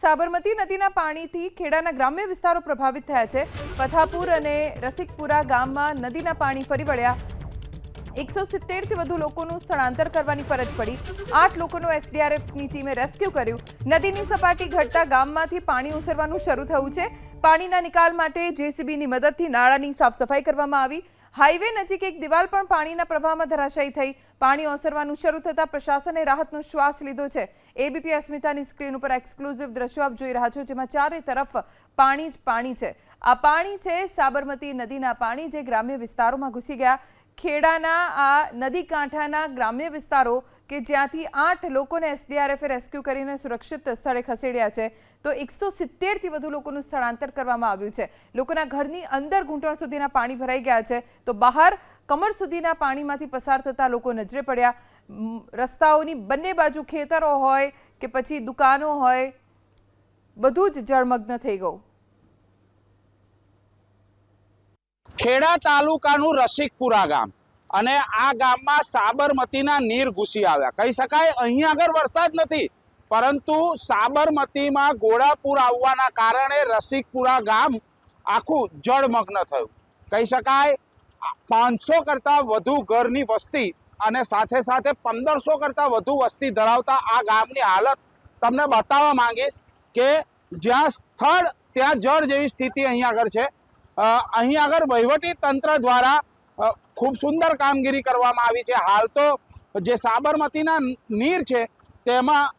સાબરમતી નદીના પાણીથી ખેડાના ગ્રામ્ય વિસ્તારો પ્રભાવિત થયા છે. પથાપુર અને રસિકપુરા ગામમાં નદીના પાણી ફરી વળ્યા. એકસો સિત્તેરથી વધુ લોકોનું સ્થળાંતર કરવાની ફરજ પડી. આઠ લોકોનું એસડીઆરએફની ટીમે રેસ્ક્યુ કર્યું. નદીની સપાટી ઘટતા ગામમાંથી પાણી ઓસરવાનું શરૂ થયું છે. પાણીના નિકાલ માટે જેસીબીની મદદથી નાળાની સાફ સફાઈ કરવામાં આવી. હાઈવે નજીક એક દિવાલ પણ પાણીના પ્રવાહમાં ધરાશાયી થઈ. પાણી ઓસરવાનું શરૂ થતાં પ્રશાસને રાહતનો શ્વાસ લીધો છે. એબીપી અસ્મિતાની સ્ક્રીન ઉપર એક્સક્લુઝિવ દ્રશ્યો આપ જોઈ રહ્યા છો, જેમાં ચારે તરફ પાણી જ પાણી છે. આ પાણી છે સાબરમતી નદીના પાણી જે ગ્રામ્ય વિસ્તારોમાં ઘૂસી ગયા. ખેડાના આ નદી કાંઠાના ગ્રામ્ય વિસ્તારો કે જ્યાંથી આઠ લોકોને એસડીઆરએફે રેસ્ક્યુ કરીને સુરક્ષિત સ્થળે ખસેડ્યા છે, તો એકસો સિત્તેરથી વધુ લોકોનું સ્થળાંતર કરવામાં આવ્યું છે. લોકોના ઘરની અંદર ઘૂંટણ સુધીના પાણી ભરાઈ ગયા છે, તો બહાર કમર સુધીના પાણીમાંથી પસાર થતા લોકો નજરે પડ્યા. રસ્તાઓની બંને બાજુ ખેતરો હોય કે પછી દુકાનો હોય, બધું જ જળમગ્ન થઈ ગયું. ખેડા તાલુકાનું રસિકપુરા ગામ. અને આ ગામમાં સાબરમતીના નીર ઘૂસી આવ્યા. કહી શકાય અહીં આગળ વરસાદ નથી, પરંતુ સાબરમતીમાં ઘોડાપુર આવવાના કારણે રસિકપુરા ગામ આખું જળમગ્ન થયું. કહી શકાય, પાંચસો કરતાં વધુ ઘરની વસ્તી અને સાથે સાથે પંદરસો કરતાં વધુ વસ્તી ધરાવતા આ ગામની હાલત તમને બતાવવા માંગીશ કે જ્યાં સ્થળ, ત્યાં જળ જેવી સ્થિતિ અહીં આગળ છે. અહીં આગળ વહીવટી તંત્ર દ્વારા ખૂબ સુંદર કામગીરી કરવામાં આવી છે. હાલ તો જે સાબરમતીના નીર છે, તેમાં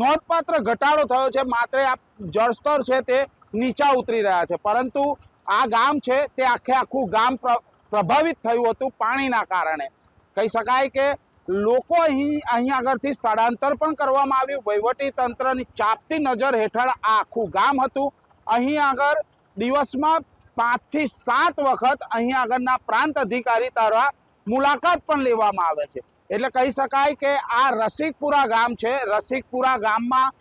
નોંધપાત્ર ઘટાડો થયો છે. માત્ર આ જળસ્તર છે તે નીચા ઉતરી રહ્યા છે. પરંતુ આ ગામ છે તે આખે આખું ગામ પ્રભાવિત થયું હતું પાણીના કારણે. કહી શકાય કે લોકો અહીં અહીં આગળથી સ્થળાંતર પણ કરવામાં આવ્યું. વહીવટી તંત્રની ચાપતી નજર હેઠળ આ આખું ગામ હતું. અહીં આગળ દિવસમાં પાંચથી સાત વખત અહીંયા આગળના પ્રાંત અધિકારી દ્વારા મુલાકાત પણ લેવામાં આવે છે. એટલે કહી શકાય કે આ રસિકપુરા ગામ છે. રસિકપુરા ગામમાં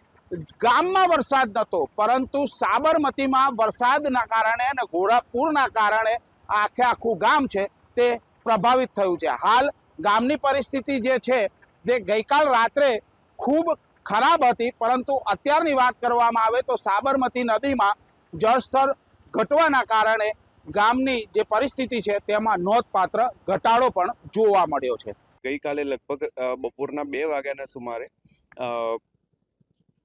ગામમાં વરસાદ નહોતો પરંતુ સાબરમતીમાં વરસાદના કારણે અને ઘોડાપુરના કારણે આખે આખું ગામ છે તે પ્રભાવિત થયું છે. હાલ ગામની પરિસ્થિતિ જે છે તે ગઈકાલ રાત્રે ખૂબ ખરાબ હતી, પરંતુ અત્યારની વાત કરવામાં આવે તો સાબરમતી નદીમાં જળસ્તર ઘટવાના કારણે ગામની જે પરિસ્થિતિ છે તેમાં નોંધપાત્ર ઘટાડો પણ જોવા મળ્યો છે. ગઈકાલે લગભગ બપોરના બે વાગ્યાના સુમારે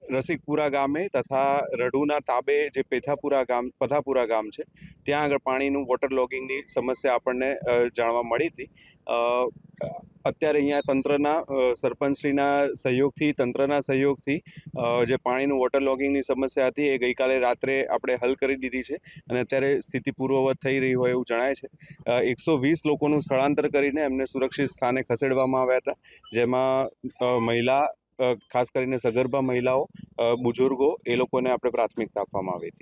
રસિકપુરા ગામે તથા રઢુના તાબે જે પેથાપુરા ગામ, પથાપુરા ગામ છે, ત્યાં આગળ પાણીનું વોટર લોગિંગની સમસ્યા આપણને જાણવા મળી હતી. અત્યારે અહીંયા તંત્રના સરપંચશ્રીના સહયોગથી, તંત્રના સહયોગથી જે પાણીનું વોટર લોગિંગની સમસ્યા હતી એ ગઈકાલે રાત્રે આપણે હલ કરી દીધી છે અને અત્યારે સ્થિતિ પૂર્વવત થઈ રહી હોય એવું જણાય છે. એકસો વીસ લોકોનું સ્થળાંતર કરીને એમને સુરક્ષિત સ્થાને ખસેડવામાં આવ્યા હતા, જેમાં મહિલા ખાસ કરીને સગર્ભા મહિલાઓ અ, બુઝુર્ગો એ લોકોને આપણે પ્રાથમિકતા આપવામાં આવી હતી.